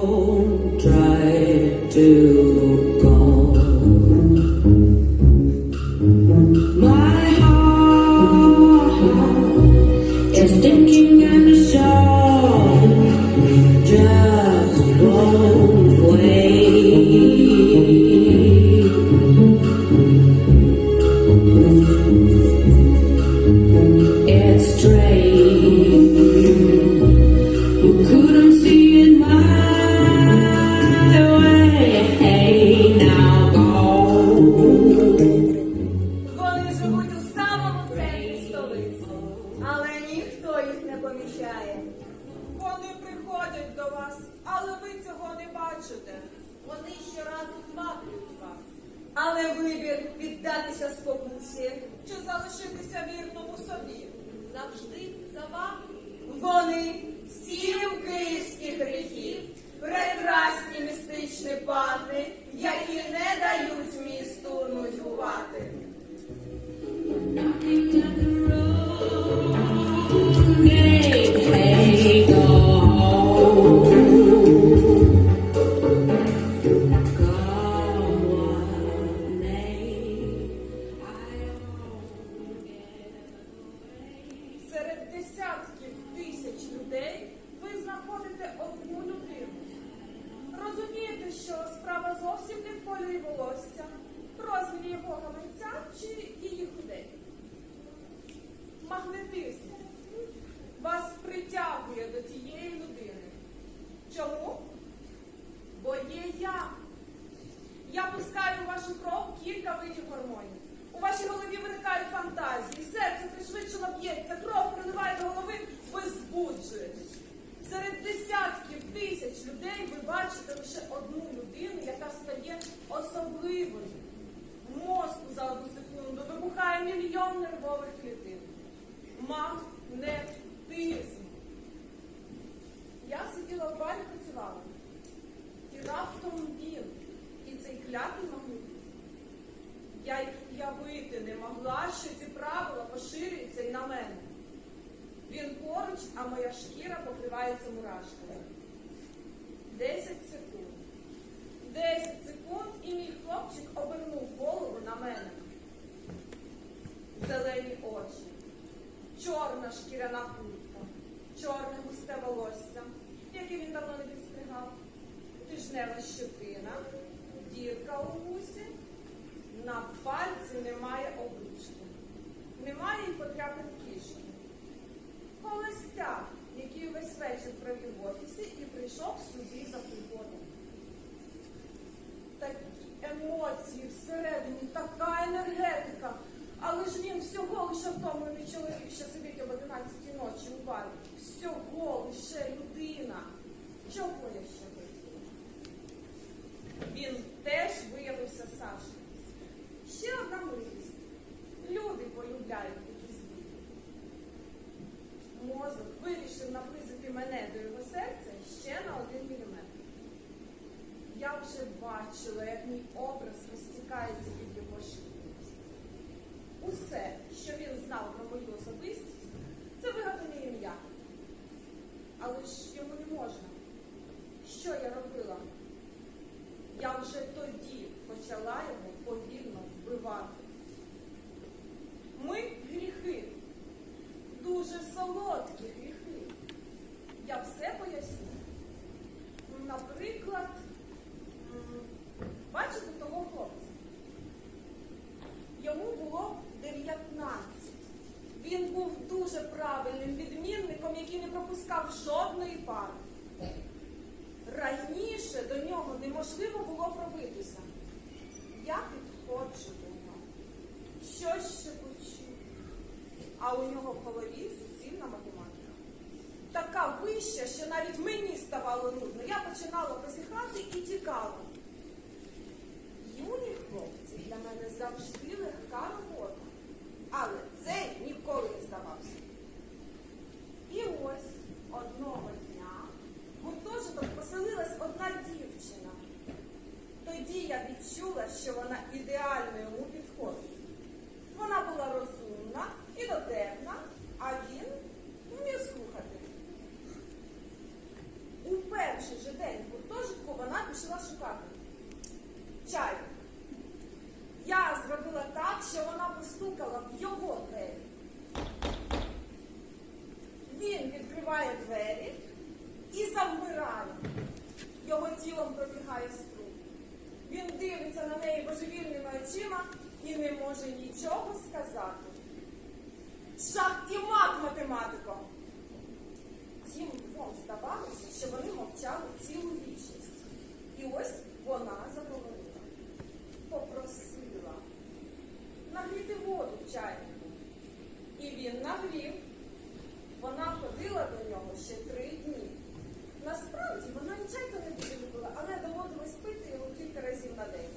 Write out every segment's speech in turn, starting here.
try to помічає. Вони приходять до вас, але ви цього не бачите. Вони щоразу зваблюють вас. Але вибір піддатися спокусі Чи залишитися вірному собі? завжди за вами. Вони сім київських гріхів, прекрасні містичні панни, які не дають місту нудьгувати. Стає особливою. Мозку за одну секунду вибухає мільйон нервових клітин. Магнетизм. Я сиділа в барі, працювала. І раптом він, і цей клятий магнетизм. Я уявити не могла, що ці правила поширюються і на мене. Він поруч, а моя шкіра покривається мурашками. Десять секунд. Десять секунд, і мій хлопчик обернув голову на мене. Зелені очі, чорна шкіряна куртка, Лише людина. Чого я ще хотіла? Він теж виявився Сашою. Ще одна милість. Люди полюбляють такі збіги. Мозок вирішив наблизити мене до його серця ще на один міліметр. Я вже бачила, як мій образ розтікається від його швидкості. Усе, що він знав про мою особистість, це вигадане ім'я. Але ж йому не можна. Що я робила? Я вже тоді почала його повільно вбивати. Ми гріхи, дуже солодкі гріхи. Я все поясню. Наприклад, м, бачите того хлопця? Йому було 19. Він був дуже правильним відмінником, який не пропускав жодної пари. Раніше до нього неможливо було пробитися. Я підходжу до нього. Що ще почу? А у нього в голові суцільна математика. Така вища, що навіть мені ставало нудно. Я починала посіхати і тікала. Юні хлопці для мене завжди легка робота. Але цей ніколи не здавався. І ось одного дня в гуртожиток поселилась одна дівчина. Тоді я відчула, що вона ідеально йому підходить. Вона була розумна і дотепна, а він вмів слухати. У перший же день гуртожитку пішла шукати чаю. Я зробила так, що вона постукала в його двері. Він відкриває двері і завмирає. Його тілом пробігає струм. Він дивиться на неї божевільними очима і не може нічого сказати. Шах і мат математико. Їм двом здавалося, що вони мовчали цілу вічність. І ось вона чайнику. І він нагрів. Вона ходила до нього ще три дні. Насправді вона і чайка не дуже любила, але доводилось пити його кілька разів на день.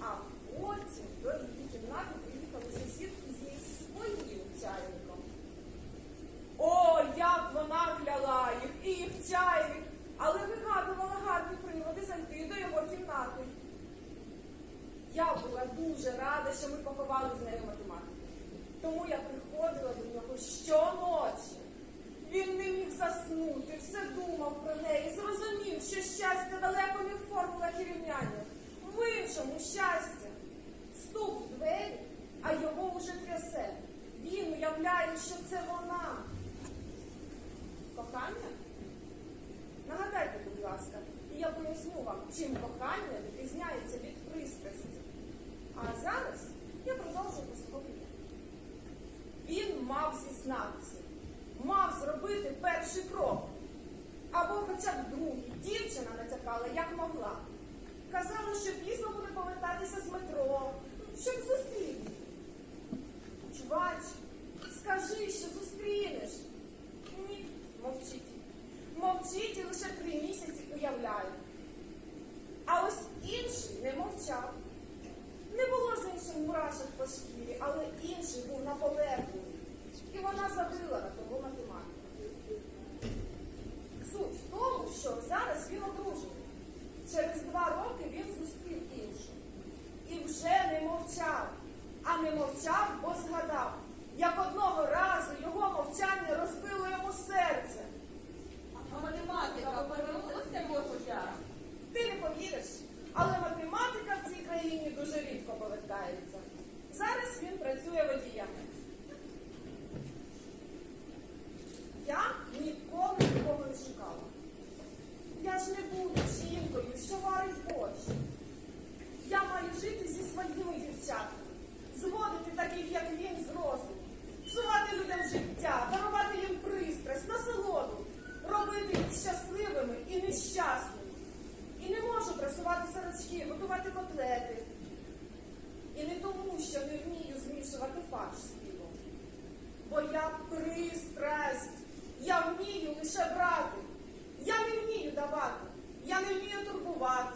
А потім до її кімнати приїхали сусідки з її своїм чайником. О, як вона кляла їх і їх чайник, але вигадувала гарні приводи зайти до його кімнати. Я була дуже рада, що ми поховали з нею математику. Тому я приходила до нього щоночі. Він не міг заснути, все думав про неї, зрозумів, що щастя далеко не в формулах і рівняннях. В іншому щастя. Стук в двері, а його уже трясе. Він уявляє, що це вона. Кохання? Нагадайте, будь ласка, і я поясню вам, чим кохання відрізняється від пристрасті. А зараз я продовжу послухати. Він мав зізнатися, мав зробити перший крок. Або хоча б другий. Дівчина натякала, як могла. Казала, що пізно буде повертатися з метро, щоб зустріти. Чувач, life.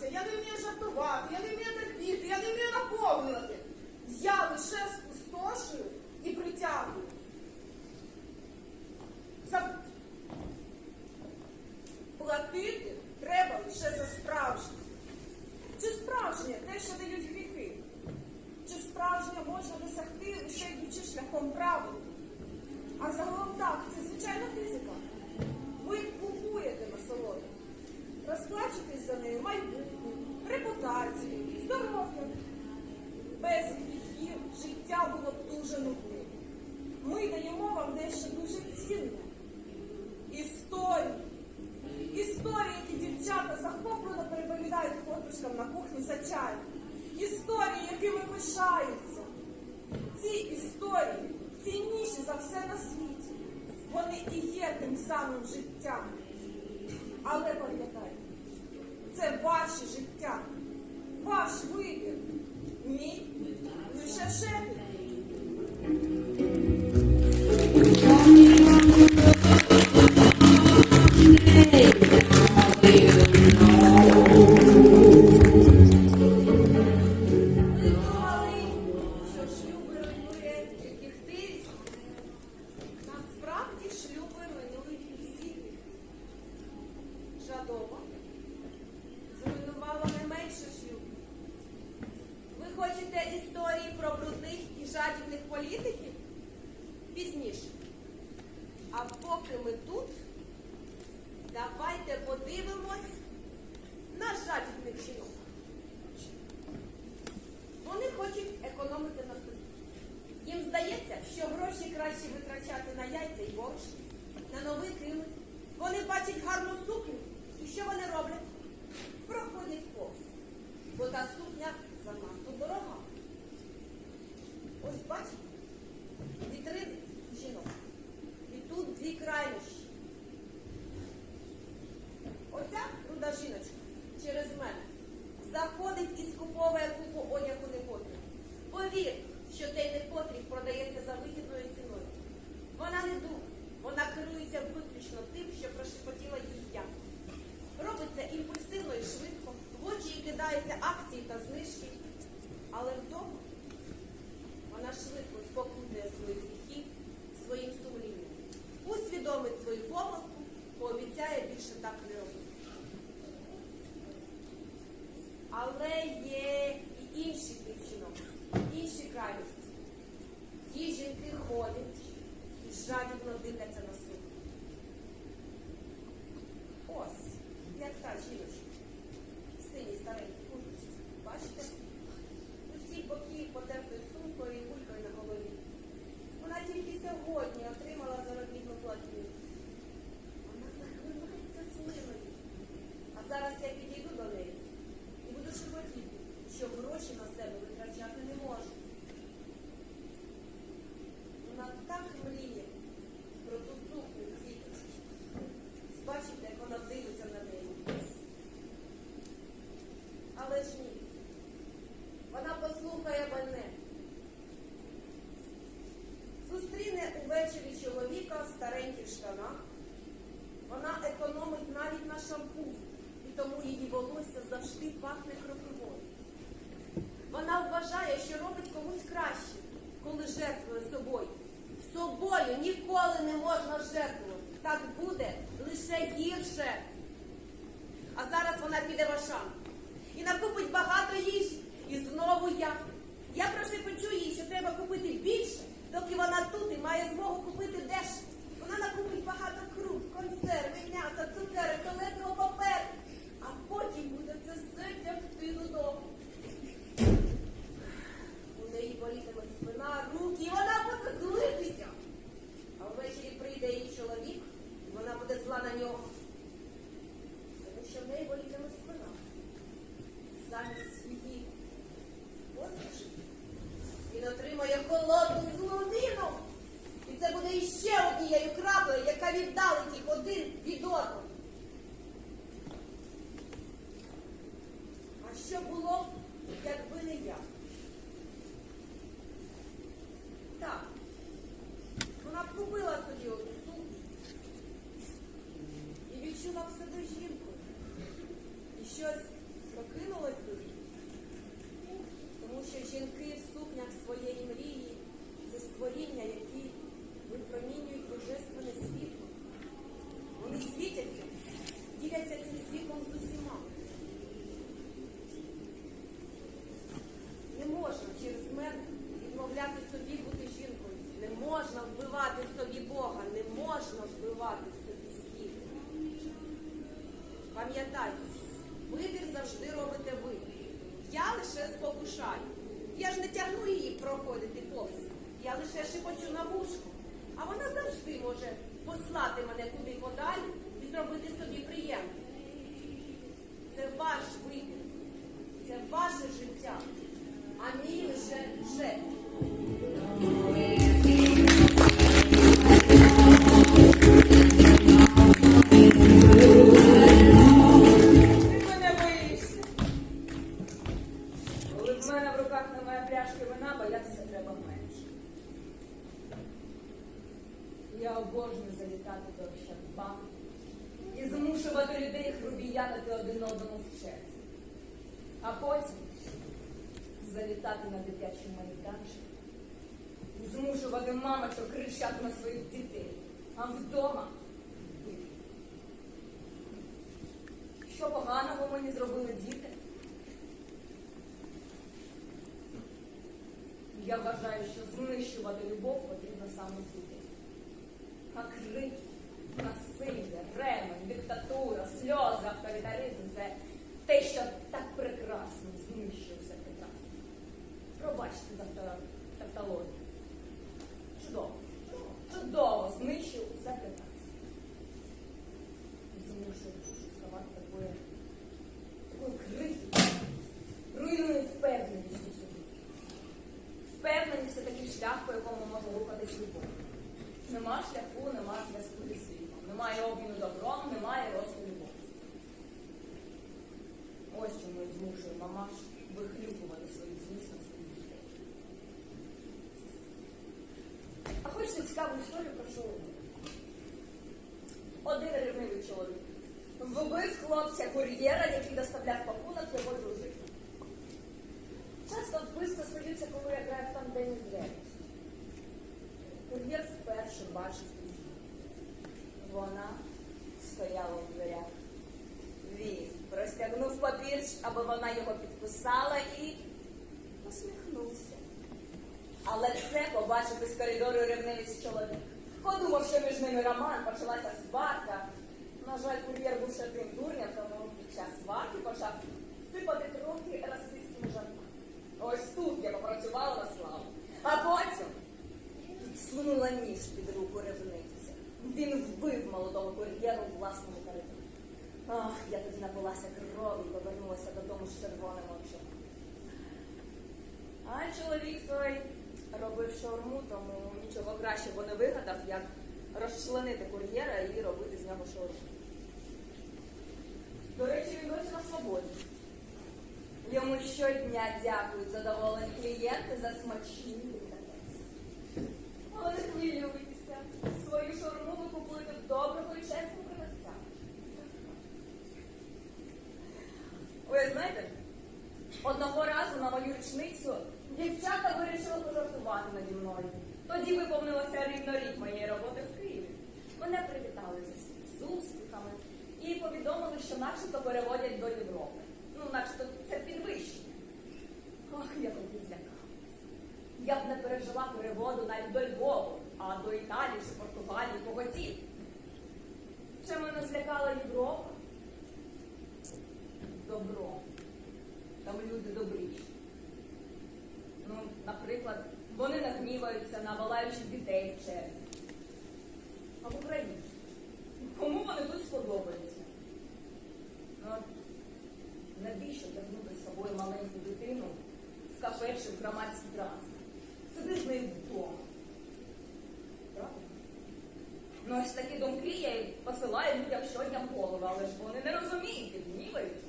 Турбуватися, я не вмію жартувати, я не вмію терпіти, я не вмію наповнювати. Я лише спустошую і притягую. Платити треба лише за справжнє. Чи справжнє те, що дають гріхи? Чи справжнє можна досягти лише йдучи шляхом правил? А загалом так, це звичайна фізика. Розплачетесь за нею майбутнє, репутацію, здоров'я. Без гріхів життя було дуже нудним. Ми даємо вам дещо носять гарну сукню. І що вони роблять? todo el. животі, щоб гроші на себе. жертвує собою. Собою ніколи не можна жертвувати. Так буде лише гірше. А зараз вона піде в Ашан. І накупить багато їжі. І знову я. Я прошепочу їй, що треба купити більше, доки вона тут і має змогу купити дешево. випроміння, які випромінюють божественні життя, а мій лише жертв. вам вдома. Що поганого мені зробили діти? Я вважаю, що знищувати любов потрібно саме тут. Как крики, насилля, ремень, диктатура. Робить любов. Нема шляху, нема зв'язку зі світом. Немає обміну добром, немає росту любові. Ось чому змушує мамаш вихлюпувати свої зміст на своїх дітей. А хочете цікаву історію про чоловіка? Один ревнивий чоловік вбив хлопця кур'єра, який доставляв пакунок його дружині. Часто вбивства стаються, коли я граю в там день зрелість. Кур'єр вперше бачив дружину. Вона стояла у дверях. Він простягнув папір, аби вона його підписала і посміхнувся. Але це побачив із коридору ревнивець чоловік. Подумав, що між ними роман, почалася сварка. На жаль, кур'єр був ще тим дурням, тому під час сварки почав сипати трохи расистськими жартами. Ось тут я попрацювала на славу. А потім підсунула ніж під руку ревниця. Він вбив молодого кур'єру власному коридорі. Ах, я тоді напилася крові і повернулася додому з червоним очима. А чоловік той робив шаурму, тому нічого кращого не вигадав, як розчленити кур'єра і робити з нього шаурму. До речі, він досі на свободі. Йому щодня дякують задоволені клієнти за смачні. Хвилюйтеся. Свою шаурму ви купуєте в доброго і чесного продавця. Ви знаєте, одного разу на мою річницю дівчата вирішили пожартувати наді мною. Тоді виповнилося рівно рік моєї роботи в Києві. Мене привітали з, успіхами і повідомили, що начебто переводять до Європи. Ну, начебто це підвищення. Ах, я тоді злякалася. Я б не пережила переводу навіть до Львова, а до Італії чи Португалії поготів. Чи мене злякала Європа? Добро. Там люди добріші. Ну, наприклад, вони не гніваються на волаючих дітей в черзі. А в Україні? Кому вони тут сподобаються? Ну, навіщо тягнути з собою маленьку дитину чи в громадський транспорт? Сиди з нею вдома. Правда? Ну, ось такі думки я й посилаю людям щодня в голову, але ж вони не розуміють і гніваються.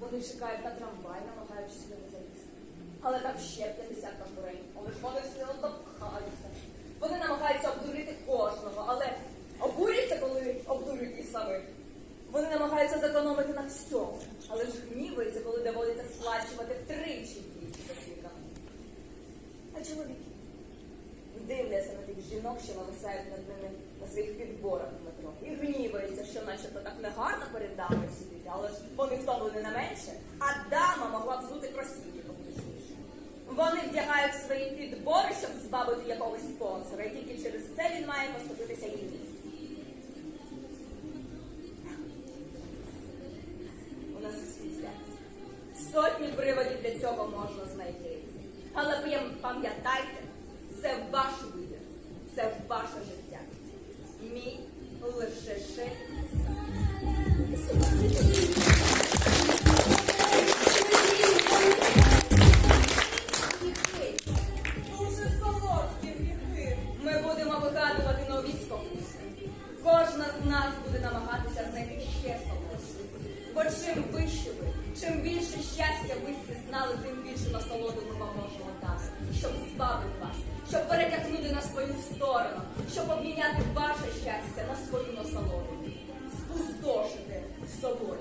Вони чекають на трамвай, намагаючись його залізти. Але там ще 50 конкурентів, але ж вони все одно. Вони намагаються обдурити кожного, але обурюються, коли обдурюють їх самих. Вони намагаються зекономити на всьому, але ж гніваються, коли доводиться сплачувати втричі більше А чоловіки дивляться на тих жінок, що нависають над ними на своїх підборах в метро. І гніваються, що начебто так негарно перед дамою сидіти, але ж вони втомлені не менше, а дама могла взути кросівки повністю. Вони вдягають свої підбори, щоб збавити якогось спонсора, і тільки через це він має поступитися місці. У нас всі святі. Сотні приводів для цього можна знайти. Але пам- пам'ятайте, це ваш вибір, це ваше життя. Мій лише ще. Ми будемо вигадувати нові спокуси. Кожна з нас буде намагатися знайти ще солодші. Бо чим вище ви, Чим більше щастя ви знали, тим більше насолоду ми вам можемо дати, щоб збавити вас, щоб перетягнути на свою сторону, щоб обміняти ваше щастя на свою насолоду, спустошити з собою.